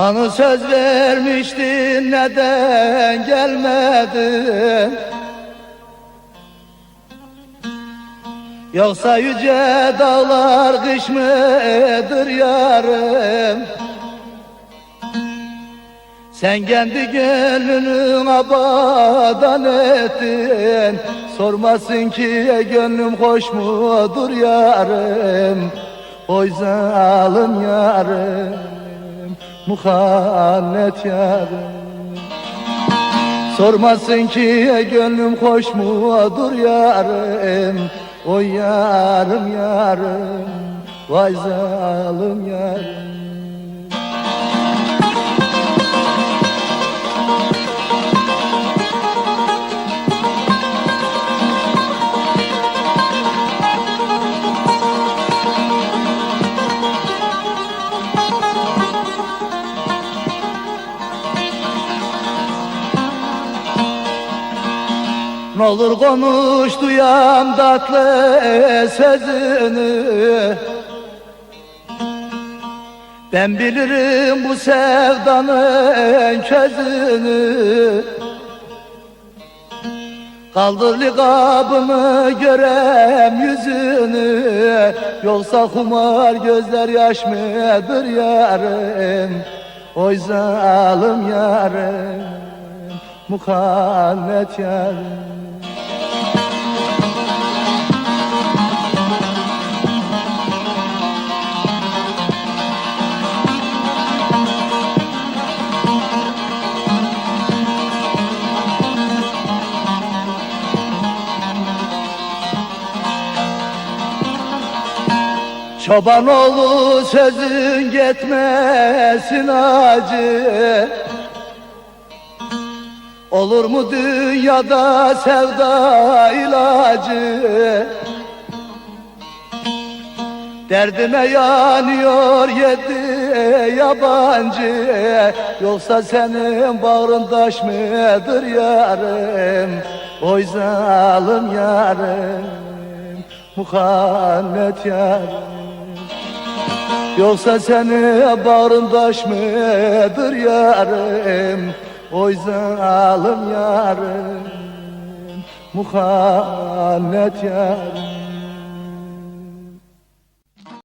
Hani söz vermiştin neden gelmedin? Yoksa yüce dağlar kış mıdır yarım Sen kendi gönlünü abadan ettin. Sormasın ki gönlüm hoş mudur yarım Oy zalim yarım Muhannet yarım Sormasın ki gönlüm hoş mudur yarım. Oy yarım yarım Vay zalim yarım Ne olur konuş duyam tatlı sözünü. Ben bilirim bu sevdanın çözünü. Kaldır likabını görem yüzünü. Yoksa kumar gözler yaş mıdır yarım Oy zalim yarım Mukannet yarım Çoban oğlu sözün gitmesin acı. Olur mu dünyada sevda ilacı? Derdime yanıyor yedi yabancı. Yoksa senin bağrın taş mıdır yarım? Oy zalim yarım Muhannet yarım Yoksa seni bağrın taş mıdır yarım? Oy zalim yarım Muhannet yarım